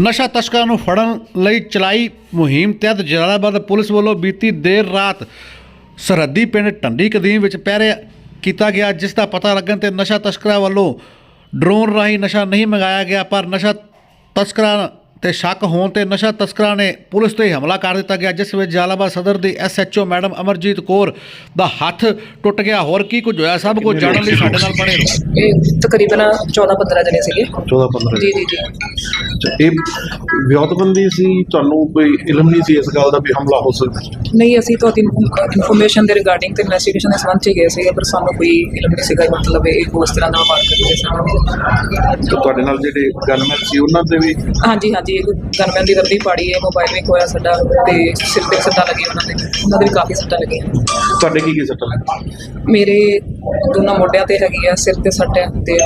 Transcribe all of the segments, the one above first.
ਨਸ਼ਾ ਤਸਕਰਾਂ ਨੂੰ ਫੜਨ ਲਈ ਚਲਾਈ ਮੁਹਿੰਮ ਤਹਿਤ ਜਲਾਲਾਬਾਦ ਪੁਲਿਸ ਵੱਲੋਂ ਬੀਤੀ ਦੇਰ ਰਾਤ ਸਰਹੱਦੀ ਪਿੰਡ ਟੰਡੀ ਕਦੀਮ ਵਿੱਚ ਪਹਿਰੇ ਕੀਤਾ ਗਿਆ ਜਿਸ ਦਾ ਪਤਾ ਲੱਗਣ ਤੇ ਨਸ਼ਾ ਤਸਕਰਾਂ ਵੱਲੋਂ ਡਰੋਨ ਰਾਹੀਂ ਨਸ਼ਾ ਨਹੀਂ ਮੰਗਾਇਆ ਗਿਆ ਪਰ ਨਸ਼ਾ ਤਸਕਰਾਂ ਤੇ ਸ਼ੱਕ ਹੋਣ ਤੇ ਨਸ਼ਾ ਤਸਕਰਾਂ ਨੇ ਪੁਲਿਸ ਤੇ ਹਮਲਾ ਕਰ ਦਿੱਤਾ ਗਿਆ ਜਿਸ ਵਿੱਚ ਜਲਾਲਾਬਾਦ ਸਦਰ ਦੀ ਐਸਐਚਓ ਮੈਡਮ ਅਮਰਜੀਤ ਕੌਰ ਦਾ ਹੱਥ ਟੁੱਟ ਗਿਆ। ਹੋਰ ਕੀ ਕੁਝ ਹੋਇਆ? ਸਭ ਕੁਝ ਜਾਣਨ ਲਈ ਸਾਡੇ ਨਾਲ ਬਣੇ ਰਹੋ। ਇਹ ਤਕਰੀਬਨ 14 15 ਜਣੇ ਸੀਗੇ। 14 15 ਜੀ ਜੀ ਜੀ। ਅੱਛਾ, ਇਹ ਵਿਉਂਤਬੰਦੀ ਸੀ? ਤੁਹਾਨੂੰ ਕੋਈ ਇਲਮ ਨਹੀਂ ਸੀ ਇਸ ਗੱਲ ਦਾ ਵੀ ਹਮਲਾ ਹੋ ਸਕਦਾ? ਨਹੀਂ ਅਸੀਂ ਤੁਹਾਡੀ ਇਨਫੋਰਮੇਸ਼ਨ ਦੇ ਰਿਗਾਰਡਿੰਗ ਤੇ ਇਨਵੈਸਟੀਗੇਸ਼ਨ ਦੇ ਸੰਬੰਧ ਚ ਹੀ ਗਏ ਸੀਗੇ ਪਰ ਸਾਨੂੰ ਕੋਈ ਇਲਮ ਨਹੀਂ ਸੀਗਾ ਮਤਲਬ ਇਹ ਉਸ ਤਰ੍ਹਾਂ ਦਾ ਵਾਰ ਕਰੀ ਸਾਨੂੰ ਤੇ ਤੁਹਾਡੇ ਨਾਲ ਜਿਹੜੇ ਗਨਮੈਨ ਸੀ ਉਹਨਾਂ ਦੇ ਵੀ ਹਾਂਜੀ ਹਾਂਜੀ ਇਹ ਗਨਮੈਨ ਦੀ ਵਰਦੀ ਪਾੜੀ ਹੈ ਮੋਬਾਈਲ ਵੀ ਖੋਇਆ ਸਾਡਾ ਤੇ ਸਿਰ ਤੇ ਸੱਟਾਂ ਲੱਗੀਆਂ ਉਹਨਾਂ ਦੇ ਉਹਨਾਂ ਦੇ ਵੀ ਕਾਫੀ ਸੱਟਾਂ ਲੱਗੀਆਂ। ਤੁਹਾਡੇ ਕੀ ਕੀ ਸੱਟਾਂ ਲੱਗੀ ਮੇਰੇ ਦੋਨਾਂ ਮੋਢਿਆਂ ਤੇ ਹੈਗੀ ਆ ਸਿਰ ਤੇ ਸੱਟ ਹੈ ਤੇ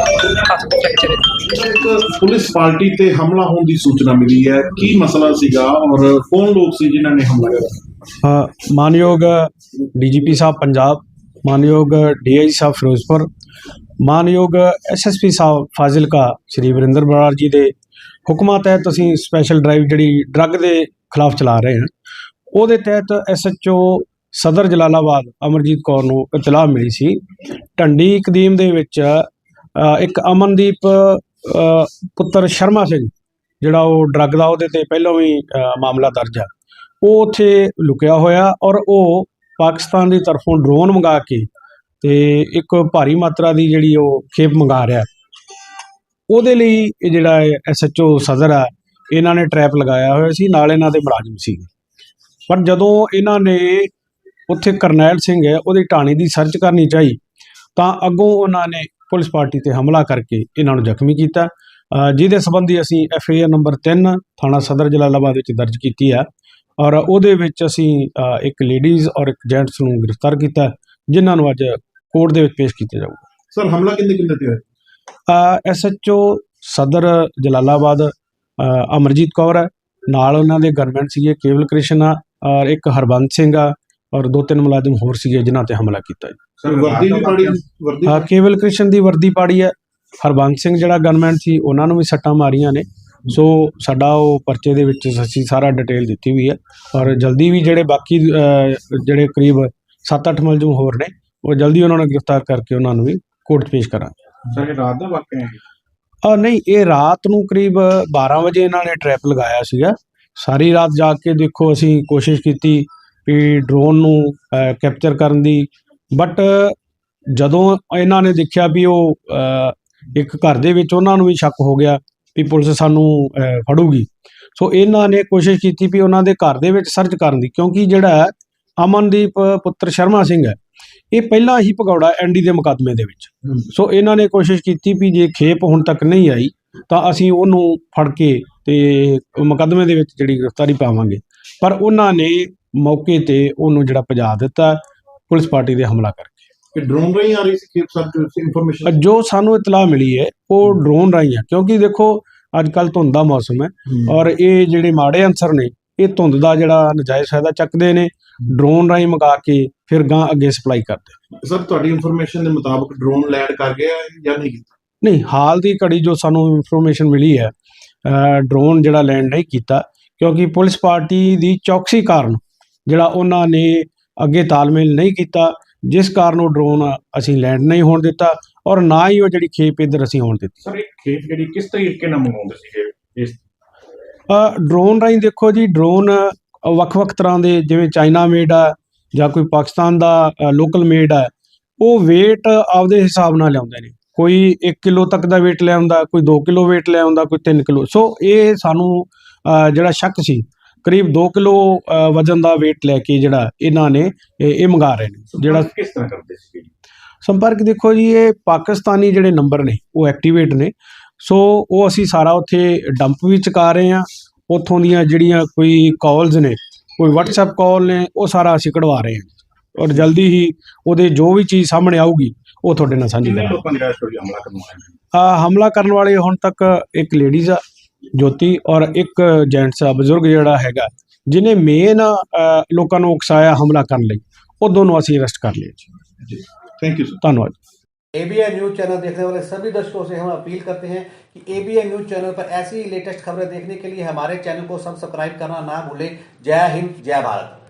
ਹੱਥ ਤੇ ਫ੍ਰੈਕਚਰ ਹੈ। ਇੱਕ ਪੁਲਿਸ ਪਾਰਟੀ ਤੇ ਹਮਲਾ ਹੋਣ ਦੀ ਸੂਚਨਾ ਮਿਲੀ ਹੈ, ਕੀ ਮਸਲਾ ਸੀਗਾ ਔਰ ਕੌਣ ਲੋਕ ਸੀ ਜਿਨ੍ਹਾਂ ਨੇ ਹਮਲਾ ਕੀਤਾ? ਮਾਨਯੋਗ ਡੀਜੀਪੀ ਸਾਹਿਬ ਪੰਜਾਬ, ਮਾਨਯੋਗ ਡੀਆਈ ਸਾਹਿਬ ਫਿਰੋਜ਼ਪੁਰ, ਮਾਨਯੋਗ ਐਸਐਸਪੀ ਸਾਹਿਬ ਫਾਜ਼ਿਲਕਾ, ਸ਼੍ਰੀ ਵਰਿੰਦਰ ਬਰਾੜ ਜੀ ਦੇ ਹੁਕਮਾਂ ਤਹਿਤ ਅਸੀਂ ਸਪੈਸ਼ਲ ਡਰਾਈਵ ਜਿਹੜੀ ਡਰੱਗ ਦੇ ਖਿਲਾਫ ਚਲਾ ਰਹੇ ਹਾਂ। ਉਹਦੇ ਤਹਿਤ ਐਸਐਚਓ ਸਦਰ ਜਲਾਲਾਬਾਦ ਅਮਰਜੀਤ ਕੌਰ ਨੂੰ ਇਤਲਾਹ ਮਿਲੀ ਸੀ। ਢੰਡੀ ਕਦੀਮ ਦੇ ਵਿੱਚ ਇੱਕ ਅਮਨਦੀਪ ਪੁੱਤਰ ਸ਼ਰਮਾ ਸਿੰਘ ਜਿਹੜਾ ਉਹ ਡਰੱਗ ਦਾ ਉਹਦੇ ਤੇ ਪਹਿਲਾਂ ਵੀ ਮਾਮਲਾ ਦਰਜ ਹੈ ਉਹ ਉੱਥੇ ਲੁਕਿਆ ਹੋਇਆ ਔਰ ਉਹ ਪਾਕਿਸਤਾਨ ਦੀ ਤਰਫੋਂ ਡਰੋਨ ਮੰਗਾ ਕੇ ਤੇ ਇੱਕ ਭਾਰੀ ਮਾਤਰਾ ਦੀ ਜਿਹੜੀ ਉਹ ਖੇਪ ਮੰਗਾ ਰਿਹਾ। ਉਹਦੇ ਲਈ ਇਹ ਜਿਹੜਾ ਐਸਐਚਓ ਸਦਰ ਆ, ਇਹਨਾਂ ਨੇ ਟ੍ਰੈਪ ਲਗਾਇਆ ਹੋਇਆ ਸੀ, ਨਾਲ ਇਹਨਾਂ ਦੇ ਮੁਲਾਜ਼ਮ ਸੀ। ਪਰ ਜਦੋਂ ਇਹਨਾਂ ਨੇ ਉੱਥੇ ਕਰਨੈਲ ਸਿੰਘ ਹੈ, ਉਹਦੀ ਢਾਣੀ ਦੀ ਸਰਚ ਕਰਨੀ ਚਾਹੀ, ਤਾਂ ਅੱਗੋਂ ਉਹਨਾਂ ਨੇ ਪੁਲਿਸ ਪਾਰਟੀ ਤੇ ਹਮਲਾ ਕਰਕੇ ਇਹਨਾਂ ਨੂੰ ਜ਼ਖਮੀ ਕੀਤਾ। ਜਿਹਦੇ ਸੰਬੰਧੀ ਅਸੀਂ ਐਫਆਈਆਰ ਨੰਬਰ 3 ਥਾਣਾ ਸਦਰ ਜਲਾਲਾਬਾਦ ਵਿੱਚ ਦਰਜ ਕੀਤੀ ਹੈ ਔਰ ਉਹਦੇ ਵਿੱਚ ਅਸੀਂ ਇੱਕ ਲੇਡੀਜ਼ ਔਰ ਇੱਕ ਜੈਂਟਸ ਨੂੰ ਗ੍ਰਿਫਤਾਰ ਕੀਤਾ ਜਿਨ੍ਹਾਂ ਨੂੰ ਅੱਜ ਕੋਰਟ ਦੇ ਵਿੱਚ ਪੇਸ਼ ਕੀਤਾ ਜਾਊਗਾ। ਸਰ ਹਮਲਾ ਕਿੰਨੇ ਕਿੰਨੇ ਤੇ ਹੋਇਆ? ਐਸਐਚਓ ਸਦਰ ਜਲਾਲਾਬਾਦ ਅਮਰਜੀਤ ਕੌਰ ਹੈ ਨਾਲ ਉਹਨਾਂ ਦੇ ਗਨਮੈਨ ਸੀਗੇ ਕੇਵਲ ਕ੍ਰਿਸ਼ਨ ਆ ਔਰ ਇੱਕ ਹਰਬੰਸ ਸਿੰਘ ਆ ਔਰ ਦੋ ਤਿੰਨ ਮੁਲਾਜ਼ਮ ਹੋਰ ਸੀਗੇ ਜਿਨ੍ਹਾਂ ਤੇ ਹਮਲਾ ਕੀਤਾ ਜੀ। ਸਰ ਵਰਦੀ ਵੀ ਪਾੜੀ ਵਰਦੀ ਕੇਵਲ ਕ੍ਰਿਸ਼ਨ ਦੀ ਵਰਦੀ ਪਾੜੀ ਹੈ ਹਰਬੰਸ ਸਿੰਘ ਜਿਹੜਾ ਗਨਮੈਨ ਸੀ ਉਹਨਾਂ ਨੂੰ ਵੀ ਸੱਟਾਂ ਮਾਰੀਆਂ ਨੇ। ਸੋ ਸਾਡਾ ਉਹ ਪਰਚੇ ਦੇ ਵਿੱਚ ਅਸੀਂ ਸਾਰਾ ਡਿਟੇਲ ਦਿੱਤੀ ਹੋਈ ਹੈ। ਔਰ ਜਲਦੀ ਵੀ ਜਿਹੜੇ ਬਾਕੀ ਜਿਹੜੇ ਕਰੀਬ 7-8 ਮੁਲਜ਼ਮ ਹੋਰ ਨੇ ਉਹ ਜਲਦੀ ਉਹਨਾਂ ਨੂੰ ਗ੍ਰਿਫਤਾਰ ਕਰਕੇ ਉਹਨਾਂ ਨੂੰ ਵੀ ਕੋਰਟ ਪੇਸ਼ ਕਰਾਂਗੇ। ਸਰ ਇਹ ਰਾਤ ਦਾ ਵਾਕਿਆ ਹੈ ਆ ਨਹੀਂ ਇਹ ਰਾਤ ਨੂੰ ਕਰੀਬ 12 ਵਜੇ ਇਹਨਾਂ ਨੇ ਟ੍ਰੈਪ ਲਗਾਇਆ ਸੀਗਾ। ਸਾਰੀ ਰਾਤ ਜਾ ਕੇ ਦੇਖੋ ਅਸੀਂ ਕੋਸ਼ਿਸ਼ ਕੀਤੀ ਵੀ ਡਰੋਨ ਨੂੰ ਕੈਪਚਰ ਕਰਨ ਦੀ। ਬਟ ਜਦੋਂ ਇਹਨਾਂ ਨੇ ਦੇਖਿਆ ਵੀ ਉਹ ਇੱਕ ਘਰ ਦੇ ਵਿੱਚ ਉਹਨਾਂ ਨੂੰ ਵੀ ਸ਼ੱਕ ਹੋ ਗਿਆ ਵੀ ਪੁਲਿਸ ਸਾਨੂੰ ਅ, ਫੜੂਗੀ। ਸੋ ਇਹਨਾਂ ਨੇ ਕੋਸ਼ਿਸ਼ ਕੀਤੀ ਵੀ ਉਹਨਾਂ ਦੇ ਘਰ ਦੇ ਵਿੱਚ ਸਰਚ ਕਰਨ ਦੀ ਕਿਉਂਕਿ ਜਿਹੜਾ ਅਮਨਦੀਪ ਪੁੱਤਰ ਸ਼ਰਮਾ ਸਿੰਘ ਹੈ ਇਹ ਪਹਿਲਾਂ ਹੀ ਭਗੌੜਾ ਐਨਡੀ ਦੇ ਮੁਕੱਦਮੇ ਦੇ ਵਿੱਚ। ਸੋ ਇਹਨਾਂ ਨੇ ਕੋਸ਼ਿਸ਼ ਕੀਤੀ ਵੀ ਜੇ ਖੇਪ ਹੁਣ ਤੱਕ ਨਹੀਂ ਆਈ ਤਾਂ ਅਸੀਂ ਉਹਨੂੰ ਫੜ ਕੇ ਤੇ ਮੁਕੱਦਮੇ ਦੇ ਵਿੱਚ ਜਿਹੜੀ ਗ੍ਰਿਫਤਾਰੀ ਪਾਵਾਂਗੇ। ਪਰ ਉਹਨਾਂ ਨੇ ਮੌਕੇ ਤੇ ਉਹਨੂੰ ਜਿਹੜਾ ਭਜਾ ਦਿੱਤਾ ਪੁਲਿਸ ਪਾਰਟੀ ਦੇ ਹਮਲਾ ਕਰਕੇ। ਕਿ ਡਰੋਨ ਰਹੀ ਆ ਰਹੀ ਸੀ ਖੇਪ ਸਰ ਅ, ਇਨਫੋਰਮੇਸ਼ਨ ਜੋ ਸਾਨੂੰ ਇਤਲਾਹ ਮਿਲੀ ਹੈ ਉਹ ਡਰੋਨ ਰਾਹੀਂ ਹੈ ਕਿਉਂਕਿ ਦੇਖੋ ਅੱਜ ਕੱਲ ਧੁੰਦ ਦਾ ਮੌਸਮ ਹੈ ਔਰ ਇਹ ਜਿਹੜੇ ਮਾੜੇ ਅਨਸਰ ਨੇ ਇਹ ਧੁੰਦ ਦਾ ਜਿਹੜਾ ਨਜਾਇਜ਼ ਫਾਇਦਾ ਚੱਕਦੇ ਨੇ ਡਰੋਨ ਰਾਹੀਂ ਮੰਗਾ ਕੇ ਫਿਰ ਗਾਂ ਅੱਗੇ ਸਪਲਾਈ ਕਰਦੇ ਸਰ ਤੁਹਾਡੀ ਇਨਫੋਰਮੇਸ਼ਨ ਦੇ ਮੁਤਾਬਕ ਡਰੋਨ ਲੈਂਡ ਕਰ ਗਿਆ ਜਾਂ ਨਹੀਂ ਕੀਤਾ? ਨਹੀਂ ਹਾਲ ਦੀ ਘੜੀ ਜੋ ਸਾਨੂੰ ਇਨਫੋਰਮੇਸ਼ਨ ਮਿਲੀ ਹੈ ਡਰੋਨ ਜਿਹੜਾ ਲੈਂਡ ਨਹੀਂ ਕੀਤਾ ਕਿਉਂਕਿ ਪੁਲਿਸ ਪਾਰਟੀ ਦੀ ਚੌਕਸੀ ਕਾਰਨ ਜਿਹੜਾ ਉਹਨਾਂ ਨੇ ਅੱਗੇ ਤਾਲਮੇਲ ਨਹੀਂ ਕੀਤਾ ਜਿਸ ਕਾਰਨ ਉਹ ਡਰੋਨ ਅਸੀਂ ਲੈਂਡ ਨਹੀਂ ਹੋਣ ਦਿੱਤਾ ਔਰ ਨਾ ਹੀ ਉਹ ਜਿਹੜੀ ਖੇਪ ਇੱਧਰ ਅਸੀਂ ਹੋਣ ਦਿੱਤੀ। ਸਰ ਇਹ ਖੇਪ ਜਿਹੜੀ ਕਿਸ ਤਰੀਕੇ ਨਾਲ ਮੰਗਾਉਂਦੇ ਸੀਗੇ? ਇਸ ਡਰੋਨ ਰਾਹੀਂ ਦੇਖੋ ਜੀ ਡਰੋਨ ਵੱਖ-ਵੱਖ ਤਰ੍ਹਾਂ ਦੇ ਜਿਵੇਂ ਚਾਈਨਾ ਮੇਡ ਆ ਜਾਂ ਕੋਈ ਪਾਕਿਸਤਾਨ ਦਾ ਲੋਕਲ ਮੇਡ ਆ ਉਹ weight ਆਪਦੇ ਹਿਸਾਬ ਨਾਲ ਲਿਆਉਂਦੇ ਨੇ। ਕੋਈ 1 ਕਿਲੋ ਤੱਕ ਦਾ weight ਲੈ ਆਉਂਦਾ ਕੋਈ 2 ਕਿਲੋ weight ਲੈ ਆਉਂਦਾ ਕੋਈ 3 ਕਿਲੋ। ਸੋ ਇਹ ਸਾਨੂੰ ਜਿਹੜਾ ਸ਼ੱਕ ਸੀ ਕਰੀਬ 2 ਕਿਲੋ ਵਜਨ ਦਾ weight ਲੈ ਕੇ ਜਿਹੜਾ ਇਹਨਾਂ ਨੇ ਇਹ ਮੰਗਾ ਰਹੇ ਨੇ। ਜਿਹੜਾ ਕਿਸ ਤਰ੍ਹਾਂ ਕਰਦੇ ਸੀਗੇ ਸੰਪਰਕ ਦੇਖੋ ਜੀ ਇਹ ਪਾਕਿਸਤਾਨੀ ਜਿਹੜੇ ਨੰਬਰ ਨੇ ਉਹ ਐਕਟੀਵੇਟ ਨੇ। ਸੋ ਉਹ ਅਸੀਂ ਸਾਰਾ ਉੱਥੇ ਡੰਪ ਵੀ ਚੁਕਾ ਰਹੇ ਹਾਂ। ਉੱਥੋਂ ਦੀਆਂ ਜਿਹੜੀਆਂ ਕੋਈ ਕਾਲਸ ਨੇ ਕੋਈ WhatsApp ਕਾਲ ਨੇ ਉਹ ਸਾਰਾ ਅਸੀਂ ਕਢਵਾ ਰਹੇ ਹਾਂ। ਔਰ ਜਲਦੀ ਹੀ ਉਹਦੇ ਜੋ ਵੀ ਚੀਜ਼ ਸਾਹਮਣੇ ਆਊਗੀ ਉਹ ਤੁਹਾਡੇ ਨਾਲ ਸਾਂਝੀ ਕਰਾਂਗੇ। ਲੋਕਾਂ ਦੀ ਰਾਸ਼ ਹੋਈ ਹਮਲਾ ਕਰਨ ਵਾਲੇ ਆ ਹਮਲਾ ਕਰਨ ਵਾਲੇ ਹੁਣ ਤੱਕ ਇੱਕ ਲੇਡੀਜ਼ ਆ ਜੋਤੀ ਔਰ ਇੱਕ ਜੈਂਟਸ ਆ ਬਜ਼ੁਰਗ ਜਿਹੜਾ ਹੈਗਾ ਜਿਨੇ ਮੇਨ ਲੋਕਾਂ ਨੂੰ ਉਕਸਾਇਆ ਹਮਲਾ ਕਰਨ ਲਈ ਉਹ ਦੋਨੋਂ ਅਸੀਂ ਅਰੈਸਟ ਕਰ ਲਏ ਜੀ ਥੈਂਕ ਯੂ ਸਰ ਧੰਨਵਾਦ एबीएन न्यूज चैनल देखने वाले सभी दर्शकों से हम अपील करते हैं कि एबीएन न्यूज चैनल पर ऐसी ही लेटेस्ट खबरें देखने के लिए हमारे चैनल को सब्सक्राइब करना ना भूलें जय हिंद जय भारत